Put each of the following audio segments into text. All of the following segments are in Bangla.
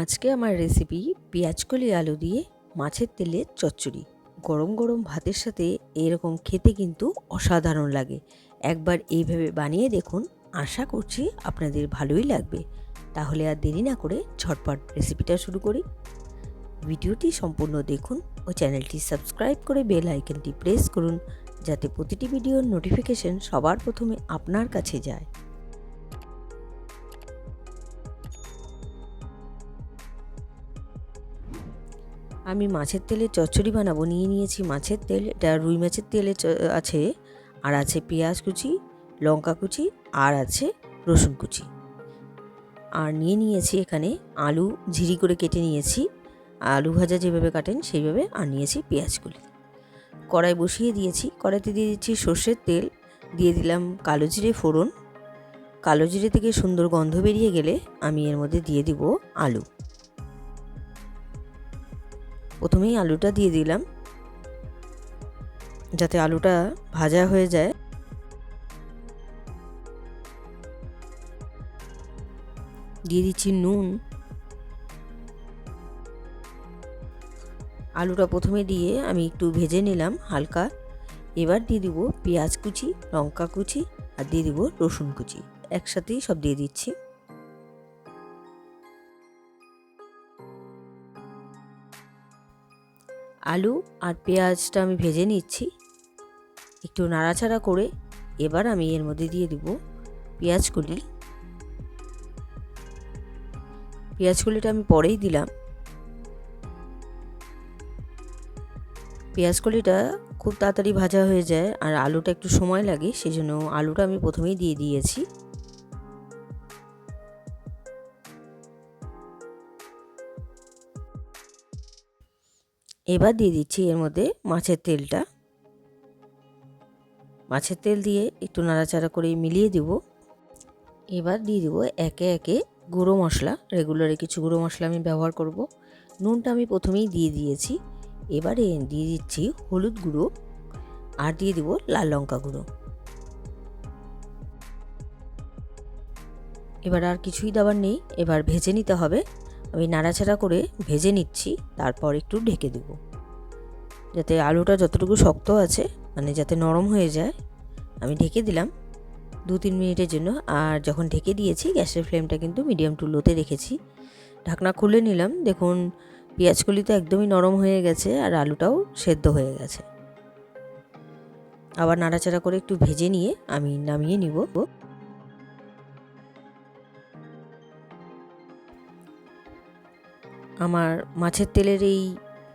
আজকে আমার রেসিপি পেঁয়াজকলি আলু দিয়ে মাছের তেলে চচ্চড়ি। গরম গরম ভাতের সাথে এরকম খেতে কিন্তু অসাধারণ লাগে। একবার এইভাবে বানিয়ে দেখুন, আশা করছি আপনাদের ভালোই লাগবে। তাহলে আর দেরি না করে ঝটপট রেসিপিটা শুরু করি। ভিডিওটি সম্পূর্ণ দেখুন ও চ্যানেলটি সাবস্ক্রাইব করে বেল আইকনটি প্রেস করুন, যাতে প্রতিটি ভিডিওর নোটিফিকেশন সবার প্রথমে আপনার কাছে যায়। আমি মাছের তেলে চচ্চড়ি বানাবো। নিয়ে নিয়েছি মাছের তেল, এটা রুই মাছের তেলে আছে। আর আছে পেঁয়াজ কুচি, লঙ্কা কুচি, আর আছে রসুন কুচি। আর নিয়ে নিয়েছি এখানে আলু ঝিরি করে কেটে নিয়েছি। আলু ভাজা যেভাবে কাটেন সেইভাবে আর নিয়েছি পেঁয়াজগুলি কড়াই বসিয়ে দিয়েছি। কড়াইতে দিয়ে দিচ্ছি সর্ষের তেল। দিয়ে দিলাম কালো জিরে ফোড়ন। কালো জিরে থেকে সুন্দর গন্ধ বেরিয়ে গেলে আমি এর মধ্যে দিয়ে দিব আলু। প্রথমেই আলুটা দিয়ে দিলাম। যাতে আলুটা ভাজা হয়ে যায়। দিয়ে দিচ্ছি নুন। আলুটা প্রথমে দিয়ে আমি একটু ভেজে নিলাম হালকা। এবার দিয়ে দিব পেঁয়াজ কুচি, লঙ্কা কুচি আর দিয়ে দিব রসুন কুচি। একসাথেই সব দিয়ে দিচ্ছি। আলু আর পেঁয়াজটা আমি ভেজে নিচ্ছি। একটু নাড়াচাড়া করে এবার আমি এর মধ্যে দিয়ে দিব পেঁয়াজগুলি পেঁয়াজগুলিটা আমি পরেই দিলাম। পেঁয়াজকলিটা খুব তাড়াতাড়ি ভাজা হয়ে যায় আর আলুটা একটু সময় লাগে সেই জন্য আলুটা আমি প্রথমেই দিয়ে দিয়েছি। এবার দিয়ে দিচ্ছি এর মধ্যে মাছের তেলটা। মাছের তেল দিয়ে একটু নাড়াচাড়া করে মিলিয়ে দেব। এবার দিয়ে দেবো একে একে গুঁড়ো মশলা। রেগুলারে কিছু গুঁড়ো মশলা আমি ব্যবহার করব। নুনটা আমি প্রথমেই দিয়ে দিয়েছি। এবারে দিয়ে দিচ্ছি হলুদ গুঁড়ো আর দিয়ে দেবো লাল লঙ্কা গুঁড়ো। এবার আর কিছুই দেওয়ার নেই। এবার ভেজে নিতে হবে। আমি নাড়াচাড়া করে ভেজে নিচ্ছি, তারপর একটু ঢেকে দেব। যাতে আলুটা যতটুকু শক্ত আছে মানে যাতে নরম হয়ে যায়, আমি ঢেকে দিলাম দু তিন মিনিটের জন্য। আর যখন ঢেকে দিয়েছি, গ্যাসের ফ্লেমটা কিন্তু মিডিয়াম টু লোতে রেখেছি। ঢাকনা খুলে নিলাম, দেখুন পেঁয়াজকলি তো একদমই নরম হয়ে গেছে আর আলুটাও সেদ্ধ হয়ে গেছে। আবার নাড়াচাড়া করে একটু ভেজে নিয়ে আমি নামিয়ে নিব। আমার মাছের তেলের এই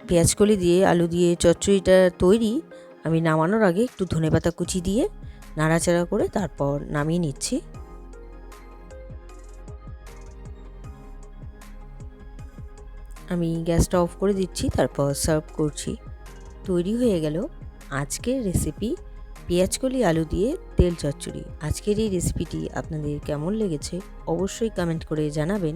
পেঁয়াজকলি দিয়ে, আলু দিয়ে চচ্চড়িটা তৈরি, আমি নামানোর আগে একটু ধনেপাতা কুচি দিয়ে নাড়াচাড়া করে তারপর নামিয়ে নিচ্ছি। আমি গ্যাসটা অফ করে দিচ্ছি, তারপর সার্ভ করছি। তৈরি হয়ে গেল আজকের রেসিপি পেঁয়াজকলি আলু দিয়ে তেল চচ্চড়ি। আজকের এই রেসিপিটি আপনাদের কেমন লেগেছে অবশ্যই কমেন্ট করে জানাবেন।